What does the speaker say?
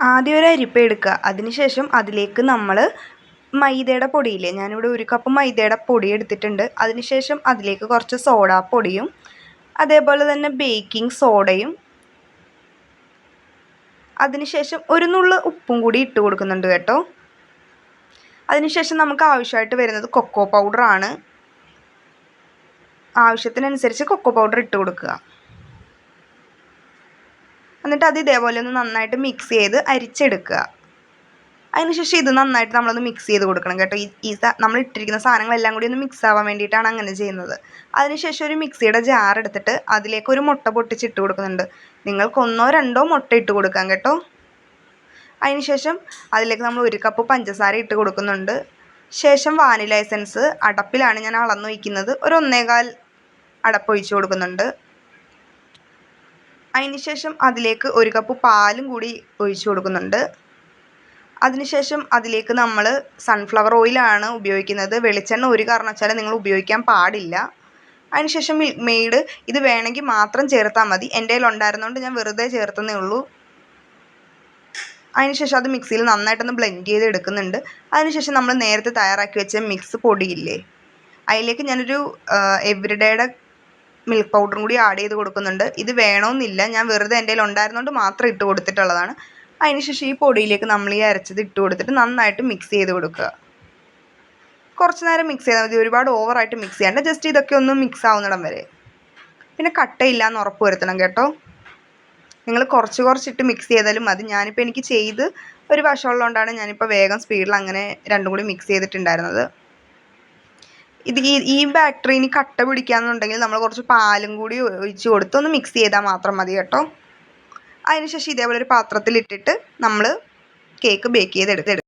ആദ്യം ഒരു അരിപ്പ എടുക്കുക. അതിനുശേഷം അതിലേക്ക് നമ്മൾ മൈദയുടെ പൊടിയില്ലേ ഞാനിവിടെ ഒരു കപ്പ് മൈദയുടെ പൊടി എടുത്തിട്ടുണ്ട്. അതിനുശേഷം അതിലേക്ക് കുറച്ച് സോഡാപ്പൊടിയും അതേപോലെ തന്നെ ബേക്കിംഗ് സോഡയും അതിനുശേഷം ഒരു നുള്ള് ഉപ്പും കൂടി ഇട്ട് കൊടുക്കുന്നുണ്ട് കേട്ടോ. അതിനുശേഷം നമുക്ക് ആവശ്യമായിട്ട് വരുന്നത് കൊക്കോ പൗഡറാണ് ആവശ്യത്തിനനുസരിച്ച് കൊക്കോ പൗഡർ ഇട്ട് കൊടുക്കുക. എന്നിട്ട് അത് ഇതേപോലെ ഒന്ന് നന്നായിട്ട് മിക്സ് ചെയ്ത് അരിച്ചെടുക്കുക. അതിനുശേഷം ഇത് നന്നായിട്ട് നമ്മളൊന്ന് മിക്സ് ചെയ്ത് കൊടുക്കണം കേട്ടോ. ഈ നമ്മൾ ഇട്ടിരിക്കുന്ന സാധനങ്ങളെല്ലാം കൂടി ഒന്ന് മിക്സ് ആവാൻ വേണ്ടിയിട്ടാണ് അങ്ങനെ ചെയ്യുന്നത്. അതിനുശേഷം ഒരു മിക്സിയുടെ ജാർ എടുത്തിട്ട് അതിലേക്ക് ഒരു മുട്ട പൊട്ടിച്ചിട്ട് കൊടുക്കുന്നുണ്ട്. നിങ്ങൾക്ക് ഒന്നോ രണ്ടോ മുട്ട ഇട്ട് കൊടുക്കാം കേട്ടോ. അതിനുശേഷം അതിലേക്ക് നമ്മൾ ഒരു കപ്പ് പഞ്ചസാര ഇട്ട് കൊടുക്കുന്നുണ്ട്. ശേഷം വാനില എസൻസ് അടപ്പിലാണ് ഞാൻ അളന്ന് വയ്ക്കുന്നത് ഒരു ഒന്നേകാൽ അടപ്പൊഴിച്ച് കൊടുക്കുന്നുണ്ട്. അതിനുശേഷം അതിലേക്ക് ഒരു കപ്പ് പാലും കൂടി ഒഴിച്ചു കൊടുക്കുന്നുണ്ട്. അതിനുശേഷം അതിലേക്ക് നമ്മൾ സൺഫ്ലവർ ഓയിലാണ് ഉപയോഗിക്കുന്നത്. വെളിച്ചെണ്ണ ഒരു കാരണവശാലും നിങ്ങൾ ഉപയോഗിക്കാൻ പാടില്ല. അതിനുശേഷം മിൽക്ക് മെയ്ഡ് ഇത് വേണമെങ്കിൽ മാത്രം ചേർത്താൽ മതി. എന്റെ കയ്യിൽ ഉണ്ടായിരുന്നതുകൊണ്ട് ഞാൻ വെറുതെ ചേർത്തന്നേ ഉള്ളൂ. അതിനുശേഷം അത് മിക്സിയിൽ നന്നായിട്ടൊന്ന് ബ്ലെൻഡ് ചെയ്ത് എടുക്കുന്നുണ്ട്. അതിനുശേഷം നമ്മൾ നേരത്തെ തയ്യാറാക്കി വെച്ച മിക്സ് പൊടിയില്ലേ? അതിലേക്ക് ഞാനൊരു എവരിഡേയുടെ മിൽക്ക് പൗഡറും കൂടി ആഡ് ചെയ്ത് കൊടുക്കുന്നുണ്ട്. ഇത് വേണമെന്നില്ല ഞാൻ വെറുതെ എന്റെ കയ്യിൽ ഉണ്ടായിരുന്നുകൊണ്ട് മാത്രം ഇട്ട് കൊടുത്തിട്ടുള്ളതാണ്. അതിനുശേഷം ഈ പൊടിയിലേക്ക് നമ്മൾ ഈ അരച്ചത് ഇട്ട് കൊടുത്തിട്ട് നന്നായിട്ട് മിക്സ് ചെയ്ത് കൊടുക്കുക. കുറച്ച് നേരം മിക്സ് ചെയ്താൽ മതി. ഒരുപാട് ഓവറായിട്ട് മിക്സ് ചെയ്യേണ്ട ജസ്റ്റ് ഇതൊക്കെ ഒന്ന് മിക്സ് ആവുന്നിടം വരെ. പിന്നെ കട്ടയില്ല എന്ന് ഉറപ്പ് വരുത്തണം കേട്ടോ. നിങ്ങൾ കുറച്ച് കുറച്ചിട്ട് മിക്സ് ചെയ്താലും മതി. ഞാനിപ്പോൾ എനിക്ക് ചെയ്ത് ഒരു വശമുള്ളതുകൊണ്ടാണ് ഞാനിപ്പോൾ വേഗം സ്പീഡിൽ അങ്ങനെ രണ്ടും കൂടി മിക്സ് ചെയ്തിട്ടുണ്ടായിരുന്നത്. ഇത് ഈ ഈ ബാറ്ററി ഇനി കട്ട പിടിക്കാന്നുണ്ടെങ്കിൽ നമ്മൾ കുറച്ച് പാലും കൂടി ഒഴിച്ച് കൊടുത്ത് ഒന്ന് മിക്സ് ചെയ്താൽ മാത്രം മതി കേട്ടോ. അതിനുശേഷം ഇതേപോലെ ഒരു പാത്രത്തിലിട്ടിട്ട് നമ്മൾ കേക്ക് ബേക്ക് ചെയ്തെടുത്ത്